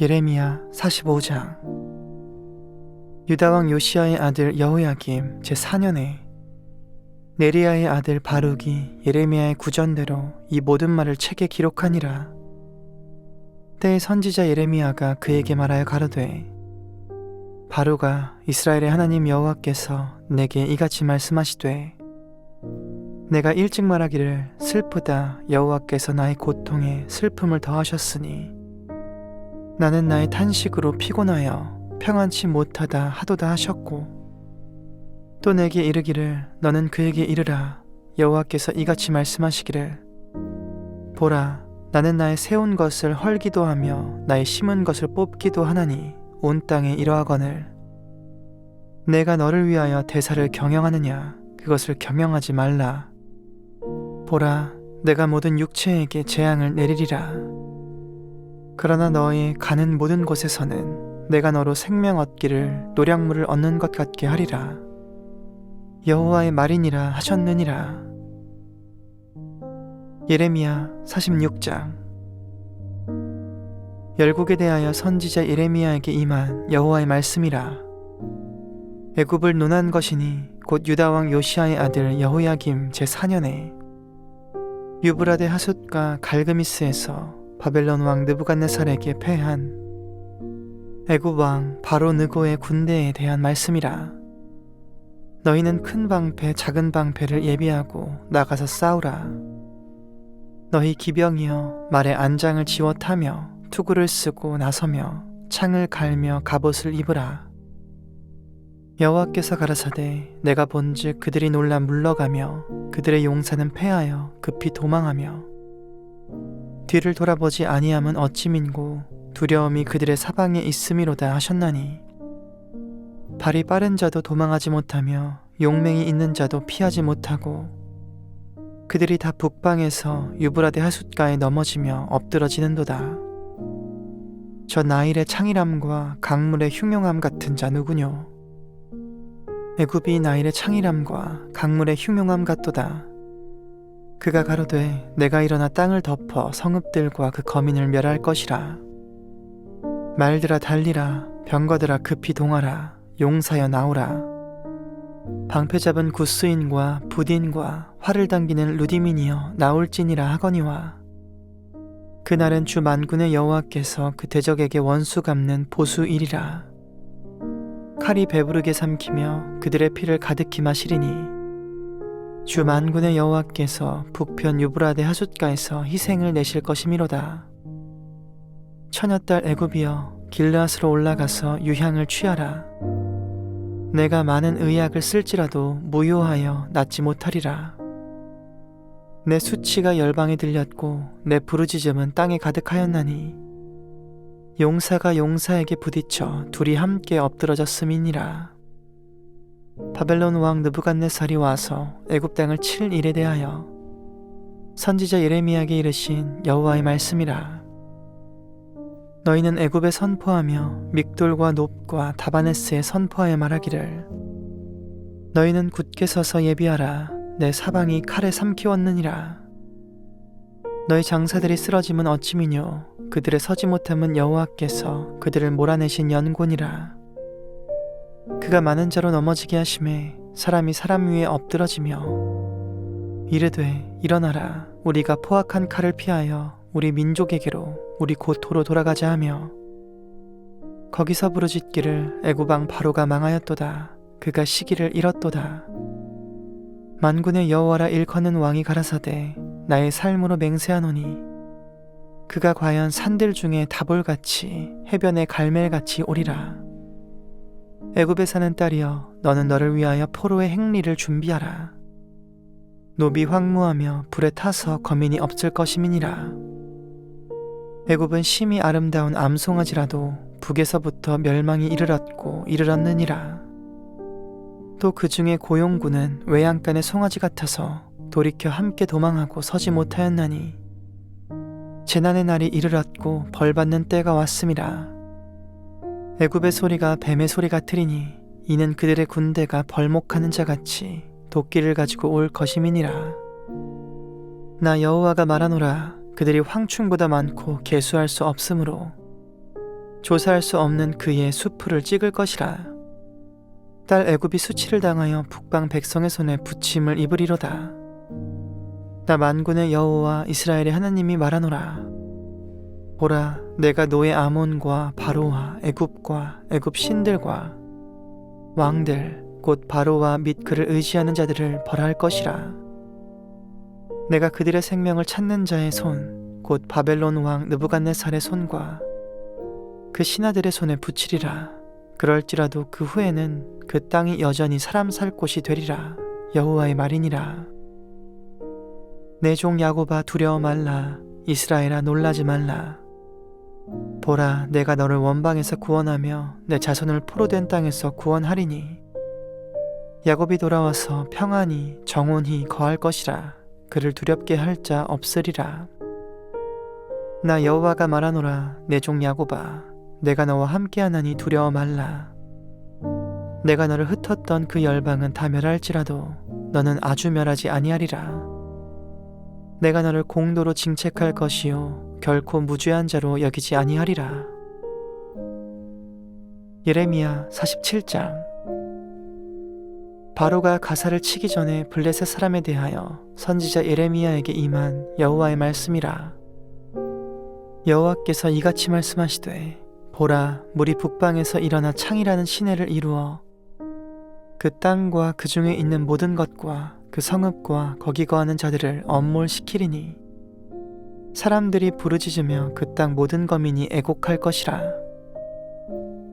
예레미야 45장. 유다왕 요시아의 아들 여호야김 제4년에 네리야의 아들 바룩이 예레미야의 구전대로 이 모든 말을 책에 기록하니라. 때에 선지자 예레미야가 그에게 말하여 가로되 바루가 이스라엘의 하나님 여호와께서 내게 이같이 말씀하시되 내가 일찍 말하기를 슬프다. 여호와께서 나의 고통에 슬픔을 더하셨으니 나는 나의 탄식으로 피곤하여 평안치 못하다 하도다 하셨고 또 내게 이르기를 너는 그에게 이르라. 여호와께서 이같이 말씀하시기를 보라 나는 나의 세운 것을 헐기도 하며 나의 심은 것을 뽑기도 하나니 온 땅에 이러하거늘. 내가 너를 위하여 대사를 경영하느냐? 그것을 경영하지 말라. 보라 내가 모든 육체에게 재앙을 내리리라 그러나 너의 가는 모든 곳에서는 내가 너로 생명 얻기를 노량물을 얻는 것 같게 하리라. 여호와의 말이니라 하셨느니라. 예레미야 46장. 열국에 대하여 선지자 예레미야에게 임한 여호와의 말씀이라. 애굽을 논한 것이니 곧 유다 왕 요시아의 아들 여호야김 제4년에 유브라데 하숫과 갈그미스에서 바벨론 왕 느부갓네살에게 패한 애굽 왕 바로 느고의 군대에 대한 말씀이라. 너희는 큰 방패 작은 방패를 예비하고 나가서 싸우라. 너희 기병이여 말에 안장을 지워 타며 투구를 쓰고 나서며 창을 갈며 갑옷을 입으라. 여호와께서 가라사대 내가 본즉 그들이 놀라 물러가며 그들의 용사는 패하여 급히 도망하며 뒤를 돌아보지 아니함은 어찌 민고 두려움이 그들의 사방에 있음이로다 하셨나니. 발이 빠른 자도 도망하지 못하며 용맹이 있는 자도 피하지 못하고 그들이 다 북방에서 유브라데 하숫가에 넘어지며 엎드러지는도다. 저 나일의 창일함과 강물의 흉용함 같은 자 누구뇨? 애굽이 나일의 창일함과 강물의 흉용함 같도다 그가 가로되 내가 일어나 땅을 덮어 성읍들과 그 거민을 멸할 것이라. 말들아 달리라 병거들아 급히 동하라 용사여 나오라. 방패 잡은 구스인과 부딘과 활을 당기는 루디민이여 나올지니라 하거니와. 그날은 주 만군의 여호와께서 그 대적에게 원수 갚는 보수일이라. 칼이 배부르게 삼키며 그들의 피를 가득히 마시리니 주 만군의 여호와께서 북편 유브라데 하숫가에서 희생을 내실 것이미로다. 처녀딸 애굽이여 길르앗으로 올라가서 유향을 취하라. 내가 많은 의약을 쓸지라도 무효하여 낫지 못하리라. 내 수치가 열방에 들렸고 내 부르짖음은 땅에 가득하였나니 용사가 용사에게 부딪혀 둘이 함께 엎드러졌음이니라. 바벨론 왕 느부갓네살이 와서 애굽 땅을 칠 일에 대하여 선지자 예레미야에게 이르신 여호와의 말씀이라. 너희는 애굽에 선포하며 믹돌과 높과 다바네스에 선포하여 말하기를 너희는 굳게 서서 예비하라 내 사방이 칼에 삼키웠느니라. 너희 장사들이 쓰러짐은 어찌미뇨 그들의 서지 못함은 여호와께서 그들을 몰아내신 연곤이라 그가 많은 자로 넘어지게 하심에 사람이 사람 위에 엎드러지며 이르되 일어나라. 우리가 포악한 칼을 피하여 우리 민족에게로 우리 고토로 돌아가자 하며 거기서 부르짖기를 애구방 바로가 망하였도다. 그가 시기를 잃었도다. 만군의 여호와라 일컫는 왕이 가라사대 나의 삶으로 맹세하노니 그가 과연 산들 중에 다볼같이 해변의 갈멜같이 오리라. 애굽에 사는 딸이여 너는 너를 위하여 포로의 행리를 준비하라. 노비 황무하며 불에 타서 거민이 없을 것임이니라. 애굽은 심히 아름다운 암송아지라도 북에서부터 멸망이 이르렀고 이르렀느니라. 또 그 중에 고용군은 외양간의 송아지 같아서 돌이켜 함께 도망하고 서지 못하였나니 재난의 날이 이르렀고 벌받는 때가 왔음이라. 애굽의 소리가 뱀의 소리 같으리니 이는 그들의 군대가 벌목하는 자같이 도끼를 가지고 올 것임이니라. 나 여호와가 말하노라 그들이 황충보다 많고 계수할 수 없으므로 조사할 수 없는 그의 수풀을 찍을 것이라. 딸 애굽이 수치를 당하여 북방 백성의 손에 부침을 입으리로다. 나 만군의 여호와 이스라엘의 하나님이 말하노라 보라 내가 노예 아몬과 바로와 애굽과 애굽 신들과 왕들 곧 바로와 및 그를 의지하는 자들을 벌할 것이라. 내가 그들의 생명을 찾는 자의 손 곧 바벨론 왕 느부갓네살의 손과 그 신하들의 손에 붙이리라. 그럴지라도 그 후에는 그 땅이 여전히 사람 살 곳이 되리라. 여호와의 말이니라. 내 종 야고바 두려워 말라. 이스라엘아 놀라지 말라 보라 내가 너를 원방에서 구원하며 내 자손을 포로된 땅에서 구원하리니 야곱이 돌아와서 평안히 정온히 거할 것이라 그를 두렵게 할 자 없으리라. 나 여호와가 말하노라 내 종 야고바 내가 너와 함께하나니 두려워 말라. 내가 너를 흩었던 그 열방은 다 멸할지라도 너는 아주 멸하지 아니하리라 내가 너를 공도로 징책할 것이요. 결코 무죄한 자로 여기지 아니하리라. 예레미야 47장. 바로가 가사를 치기 전에 블레셋 사람에 대하여 선지자 예레미야에게 임한 여호와의 말씀이라. 여호와께서 이같이 말씀하시되 보라 물이 북방에서 일어나 창이라는 시내를 이루어 그 땅과 그 중에 있는 모든 것과 그 성읍과 거기 거 하는 자들을 엄몰시키리니 사람들이 부르짖으며 그 땅 모든 거민이 애곡할 것이라.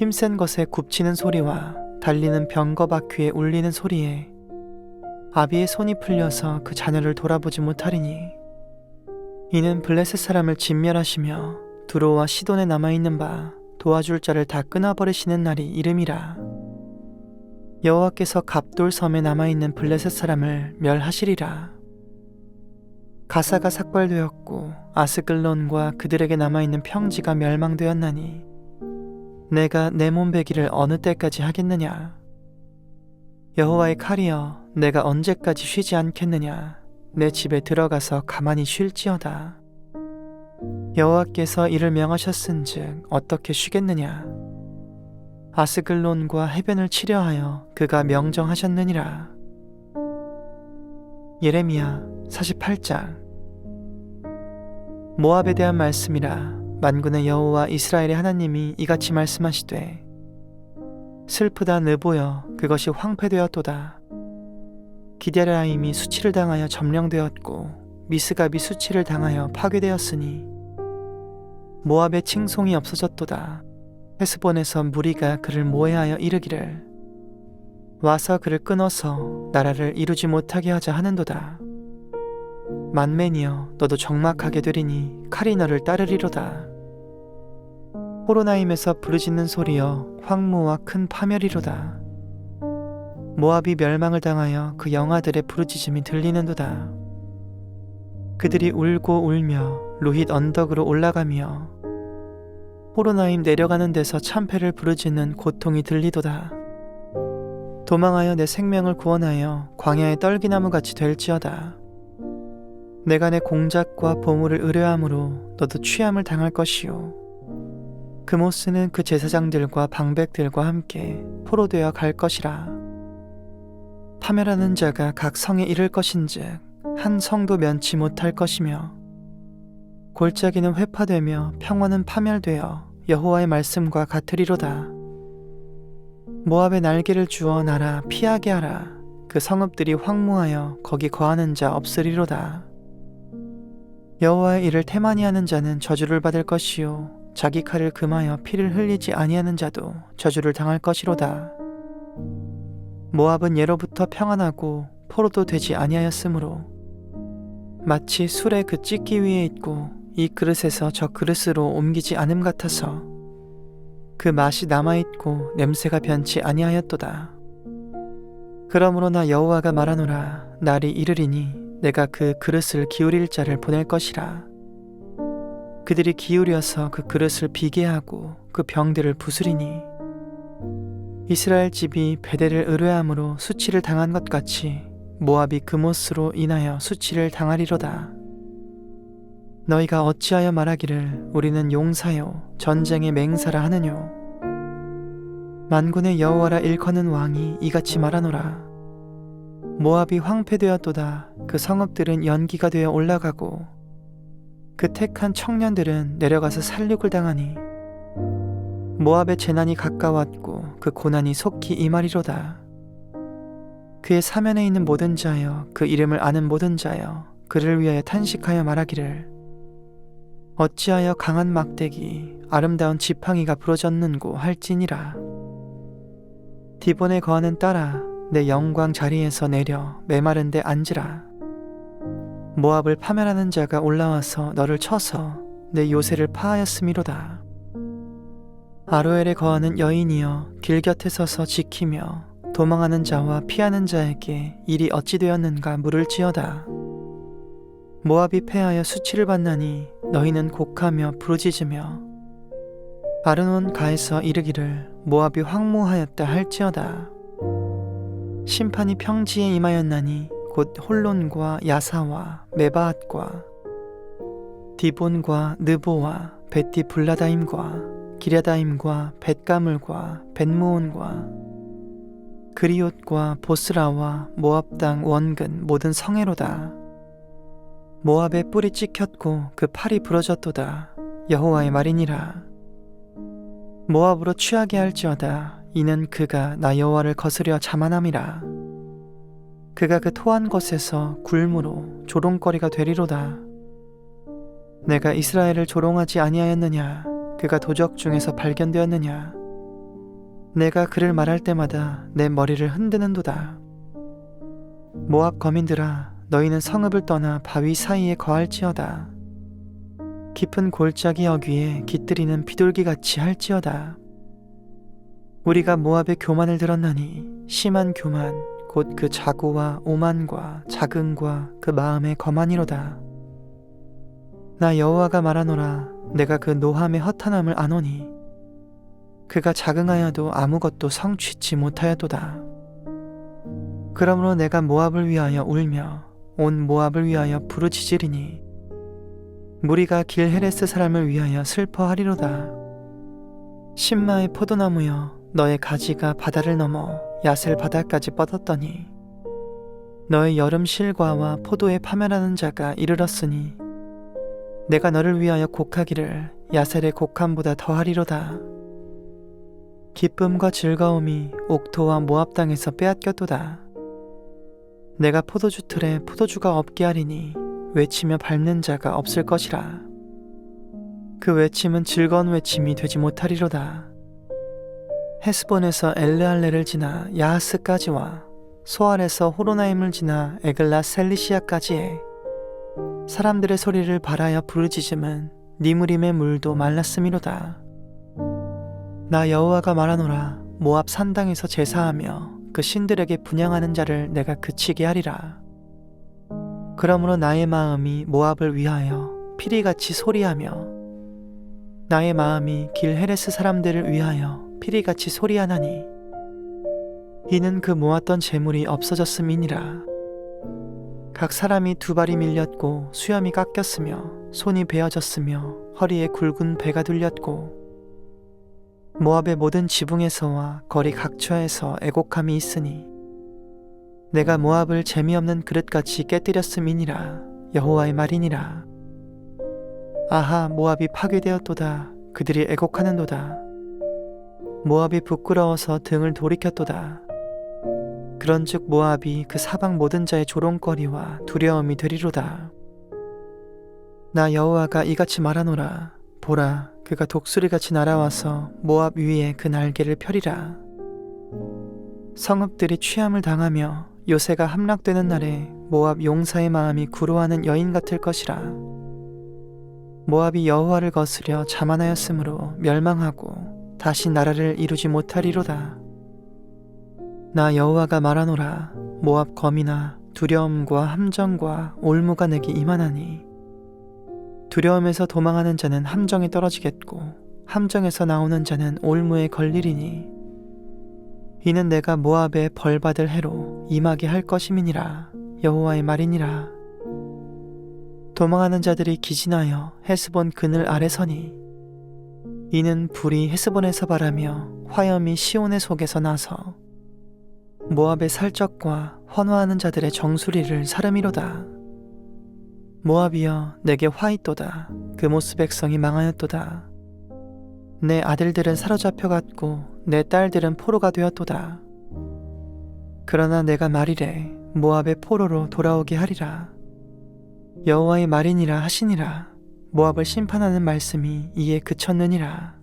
힘센 것에 굽치는 소리와 달리는 병거 바퀴에 울리는 소리에 아비의 손이 풀려서 그 자녀를 돌아보지 못하리니 이는 블레셋 사람을 진멸하시며 두로와 시돈에 남아있는 바 도와줄 자를 다 끊어버리시는 날이 이름이라 여호와께서 갑돌 섬에 남아있는 블레셋 사람을 멸하시리라. 가사가 삭발되었고 아스글론과 그들에게 남아있는 평지가 멸망되었나니 내가 내 몸베기를 어느 때까지 하겠느냐? 여호와의 칼이여 내가 언제까지 쉬지 않겠느냐? 내 집에 들어가서 가만히 쉴지어다. 여호와께서 이를 명하셨은즉 어떻게 쉬겠느냐 아스글론과 해변을 치려하여 그가 명정하셨느니라. 예레미야 48장. 모압에 대한 말씀이라 만군의 여호와 이스라엘의 하나님이 이같이 말씀하시되 슬프다 느보여 그것이 황폐되었도다. 기데라임이 수치를 당하여 점령되었고 미스갑이 수치를 당하여 파괴되었으니 모압의 칭송이 없어졌도다 헤스본에서 무리가 그를 모해하여 이르기를 와서 그를 끊어서 나라를 이루지 못하게 하자 하는도다. 만맨이여 너도 적막하게 되리니 칼이 너를 따르리로다. 호로나임에서 부르짖는 소리여 황무와 큰 파멸이로다. 모압이 멸망을 당하여 그 영아들의 부르짖음이 들리는도다. 그들이 울고 울며 루힛 언덕으로 올라가며 호로나임 내려가는 데서 참패를 부르짖는 고통이 들리도다. 도망하여 내 생명을 구원하여 광야의 떨기나무 같이 될지어다. 내가 내 공작과 보물을 의뢰함으로 너도 취함을 당할 것이요 그모스는 그 제사장들과 방백들과 함께 포로되어 갈 것이라. 파멸하는 자가 각 성에 이를 것인즉 한 성도 면치 못할 것이며 골짜기는 회파되며 평화는 파멸되어 여호와의 말씀과 같으리로다. 모압의 날개를 주어 나라 피하게 하라. 그 성읍들이 황무하여 거기 거하는 자 없으리로다. 여호와의 일을 태만히 하는 자는 저주를 받을 것이요 자기 칼을 금하여 피를 흘리지 아니하는 자도 저주를 당할 것이로다. 모압은 예로부터 평안하고 포로도 되지 아니하였으므로 마치 술의 그 찢기 위에 있고 이 그릇에서 저 그릇으로 옮기지 않음 같아서 그 맛이 남아 있고 냄새가 변치 아니하였도다. 그러므로 나 여호와가 말하노라 날이 이르리니 내가 그 그릇을 기울일 자를 보낼 것이라. 그들이 기울여서 그 그릇을 비게 하고 그 병들을 부수리니 이스라엘 집이 베델을 의뢰함으로 수치를 당한 것 같이 모압이 그못으로 인하여 수치를 당하리로다. 너희가 어찌하여 말하기를 우리는 용사요 전쟁의 맹사라 하느뇨? 만군의 여호와라 일컫는 왕이 이같이 말하노라. 모압이 황폐되었도다. 그 성읍들은 연기가 되어 올라가고 그 택한 청년들은 내려가서 살육을 당하니 모압의 재난이 가까웠고 그 고난이 속히 임하리로다. 그의 사면에 있는 모든 자여 그 이름을 아는 모든 자여 그를 위하여 탄식하여 말하기를 어찌하여 강한 막대기 아름다운 지팡이가 부러졌는고 할지니라. 디본에 거하는 딸아 내 영광 자리에서 내려 메마른 데 앉으라. 모압을 파멸하는 자가 올라와서 너를 쳐서 내 요새를 파하였음이로다. 아로엘에 거하는 여인이여 길 곁에 서서 지키며 도망하는 자와 피하는 자에게 일이 어찌 되었는가 물을지어다 모압이 패하여 수치를 받나니 너희는 곡하며 부르짖으며 아르논 가에서 이르기를 모압이 황무하였다 할지어다. 심판이 평지에 임하였나니 곧 홀론과 야사와 메바앗과 디본과 느보와 베티 블라다임과 기랴다임과 벳가물과 벳무온과 그리옷과 보스라와 모압 땅 원근 모든 성애로다 모압의 뿔이 찍혔고 그 팔이 부러졌도다. 여호와의 말이니라. 모압으로 취하게 할지어다. 이는 그가 나 여호와를 거스려 자만함이라. 그가 그 토한 것에서 굴무로 조롱거리가 되리로다. 내가 이스라엘을 조롱하지 아니하였느냐? 그가 도적 중에서 발견되었느냐? 내가 그를 말할 때마다 내 머리를 흔드는도다. 모압 거민들아 너희는 성읍을 떠나 바위 사이에 거할지어다. 깊은 골짜기 어귀에 깃들이는 비둘기같이 할지어다. 우리가 모압의 교만을 들었나니 심한 교만 곧 그 자고와 오만과 자긍과 그 마음의 거만이로다. 나 여호와가 말하노라 내가 그 노함의 허탄함을 아노니 그가 자긍하여도 아무것도 성취치 못하였도다. 그러므로 내가 모압을 위하여 울며 온 모압을 위하여 부르짖으리니 무리가 길헤레스 사람을 위하여 슬퍼하리로다. 신마의 포도나무여 너의 가지가 바다를 넘어 야셀 바다까지 뻗었더니 너의 여름 실과와 포도에 파멸하는 자가 이르렀으니 내가 너를 위하여 곡하기를 야셀의 곡함보다 더하리로다. 기쁨과 즐거움이 옥토와 모압 땅에서 빼앗겼도다 내가 포도주 틀에 포도주가 없게 하리니 외치며 밟는 자가 없을 것이라 그 외침은 즐거운 외침이 되지 못하리로다 헤스본에서 엘르알레를 지나 야하스까지와 소알에서 호로나임을 지나 에글라 셀리시아까지에 사람들의 소리를 바라여 부르짖음은 니무림의 물도 말랐음이로다. 나 여호와가 말하노라 모압 산당에서 제사하며 그 신들에게 분양하는 자를 내가 그치게 하리라. 그러므로 나의 마음이 모압을 위하여 피리같이 소리하며 나의 마음이 길 헤레스 사람들을 위하여 피리같이 소리하나니 이는 그 모았던 재물이 없어졌음이니라. 각 사람이 두 발이 밀렸고 수염이 깎였으며 손이 베어졌으며 허리에 굵은 배가 둘렸고 모압의 모든 지붕에서와 거리 각처에서 애곡함이 있으니 내가 모압을 재미없는 그릇같이 깨뜨렸음이니라 여호와의 말이니라. 아하 모압이 파괴되었도다. 그들이 애곡하는도다. 모압이 부끄러워서 등을 돌이켰도다. 그런즉 모압이 그 사방 모든 자의 조롱거리와 두려움이 되리로다. 나 여호와가 이같이 말하노라. 보라 그가 독수리같이 날아와서 모압 위에 그 날개를 펴리라. 성읍들이 취함을 당하며 요새가 함락되는 날에 모압 용사의 마음이 구로하는 여인 같을 것이라. 모압이 여호와를 거스려 자만하였으므로 멸망하고 다시 나라를 이루지 못하리로다. 나 여호와가 말하노라. 모압 검이나 두려움과 함정과 올무가 내게 임하나니 두려움에서 도망하는 자는 함정에 떨어지겠고 함정에서 나오는 자는 올무에 걸리리니 이는 내가 모압에 벌받을 해로 임하게 할 것임이니라 여호와의 말이니라 도망하는 자들이 기진하여 헤스본 그늘 아래 서니 이는 불이 헤스본에서 바라며 화염이 시온의 속에서 나서 모압의 살적과 헌화하는 자들의 정수리를 사르미로다. 모압이여 내게 화 있도다. 그 모스 백성이 망하였도다. 내 아들들은 사로잡혀 갔고 내 딸들은 포로가 되었도다. 그러나 내가 말이래 모압의 포로로 돌아오게 하리라. 여호와의 말이니라 하시니라. 모압을 심판하는 말씀이 이에 그쳤느니라.